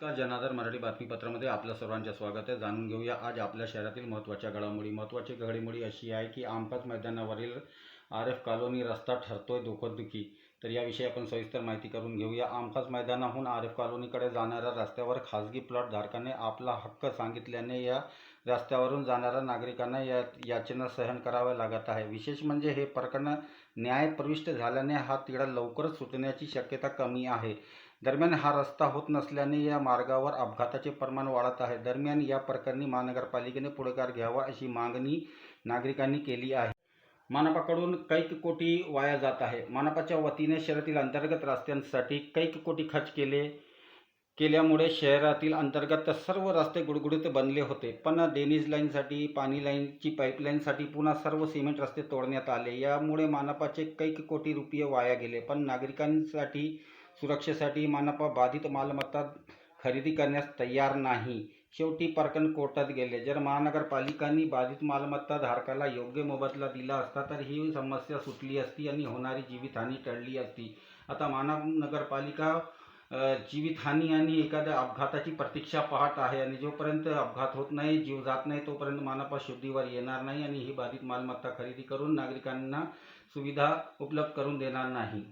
नमस्कार जनाधार मराठी बातमीपत्रामध्ये आपल्या सर्वांचे स्वागत आहे. जाणून घेऊया आज आपल्या शहरातील महत्त्वाच्या घडामोडी. महत्त्वाची घडामोडी अशी आहे की आमपास मैदानावरील आर एफ कॉलोनी रस्ता ठरतोय धोकोदुखी तर याविषयी आपण सविस्तर माहिती करून घेऊया. आमखास मैदानाहून आर एफ कॉलोनीकडे जाणाऱ्या रस्त्यावर खाजगी प्लॉट धारकाने आपला हक्क सांगितल्याने या रस्त्यावरून जाणाऱ्या नागरिकांना या याचना सहन कराव्या लागत आहे. विशेष म्हणजे हे प्रकरण न्यायप्रविष्ट झाल्याने हा तिढा लवकरच सुटण्याची शक्यता कमी आहे. दरम्यान हा रस्ता होत नसल्याने या मार्गावर अपघाताचे प्रमाण वाढत आहे. दरम्यान या प्रकरणी महानगरपालिकेने पुढाकार घ्यावा अशी मागणी नागरिकांनी केली आहे. मानपाकडून कैक कोटी वाया जात आहे. मानपाच्या वतीने शहरातील अंतर्गत रस्त्यांसाठी कैक कोटी खर्च केले केल्यामुळे शहरातील अंतर्गत सर्व रस्ते गुडगुडीत बनले होते. पण डेनिज लाईनसाठी पाणी लाईनची पाईपलाईनसाठी पुन्हा सर्व सिमेंट रस्ते तोडण्यात आले. यामुळे मानपाचे कैक कोटी रुपये वाया गेले. पण नागरिकांसाठी सुरक्षेसाठी मानपा बाधित मालमत्ता खरेदी करण्यास तयार नाही. शेवटी प्रकरण कोर्टात गेले. जर महानगरपालिकांनी बाधित मालमत्ता धारकाला योग्य मोबदला दिला असता तर ही समस्या सुटली असती आणि होणारी जीवितहानी टळली असती. आता महानगरपालिका जीवितहानी आणि एखाद्या अपघाताची प्रतीक्षा पाहत आहे आणि जोपर्यंत अपघात होत नाही जीव जात नाही तोपर्यंत मानपा शुद्धीवर येणार नाही आणि ही बाधित मालमत्ता खरेदी करून नागरिकांना सुविधा उपलब्ध करून देणार नाही.